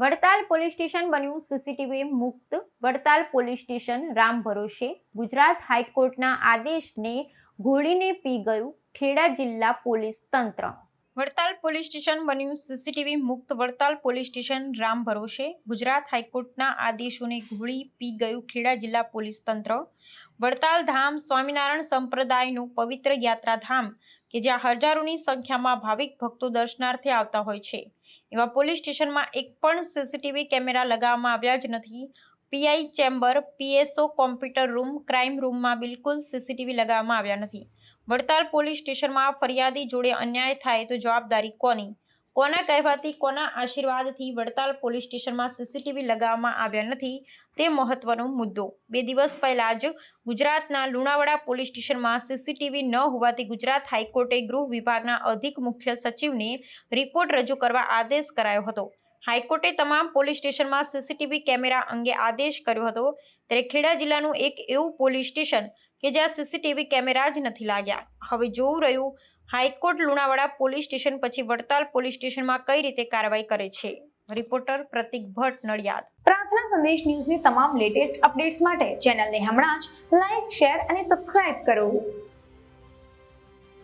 Vadtal police station બન્યું CCTV મુક્ત. Vadtal police station Ram ભરોસે. ગુજરાત હાઈકોર્ટના આદેશને ઘોડીને પી ગયું ખેડા જિલ્લા પોલીસ તંત્ર. વડતાલ પોલીસ સ્ટેશન બન્યું સીસીટીવી મુક્ત વડતાલ પોલીસ સ્ટેશન, રામ ભરોસે. ગુજરાત હાઈકોર્ટના આદેશોને ઘોળી પી ગયું ખેડા જિલ્લા પોલીસ તંત્ર. વડતાલ ધામ સ્વામિનારાયણ સંપ્રદાયનું પવિત્ર યાત્રાધામ, કે જ્યાં હજારોની સંખ્યામાં ભાવિક ભક્તો દર્શનાર્થે આવતા હોય છે. એવા પોલીસ સ્ટેશનમાં એક પણ સીસીટીવી કેમેરા લગાવવામાં આવ્યા જ નથી. PI chamber, PSO computer room, crime રૂમમાં બિલકુલ સીસીટીવી લગાવવામાં આવ્યા નથી. વડતાલ પોલીસ સ્ટેશનમાં ફરિયાદી જોડે અન્યાય થાય તો જવાબદારી કોની? કોના કહેવાથી, કોના આશીર્વાદથી વડતાલ પોલીસ સ્ટેશનમાં સીસીટીવી લગાવવામાં આવ્યા નથી તે મહત્વનો મુદ્દો. બે દિવસ પહેલા જ ગુજરાતના લુણાવાડા પોલીસ સ્ટેશનમાં સીસીટીવી ન હોવાથી ગુજરાત હાઈકોર્ટે ગૃહ વિભાગના અધિક મુખ્ય સચિવને રિપોર્ટ રજૂ કરવા આદેશ કરાયો હતો. હાઈકોર્ટે તમામ પોલીસ સ્ટેશનમાં સીસીટીવી કેમેરા અંગે આદેશ કર્યો હતો. ત્યારે ખેડા જિલ્લાનું એક એવું પોલીસ સ્ટેશન કે જ્યાં સીસીટીવી કેમેરા જ નથી લાગ્યા. હવે જોવું રહ્યું, હાઈકોર્ટ લુણાવાડા પોલીસ સ્ટેશન પછી વડતાલ પોલીસ સ્ટેશનમાં કઈ રીતે કાર્યવાહી કરે છે? રિપોર્ટર પ્રતિક ભટ્ટ, નડિયાદ. પ્રાર્થના સંદેશ ન્યૂઝની તમામ લેટેસ્ટ અપડેટ્સ માટે ચેનલને હમણાં જ લાઈક શેર અને સબસ્ક્રાઇબ કરો.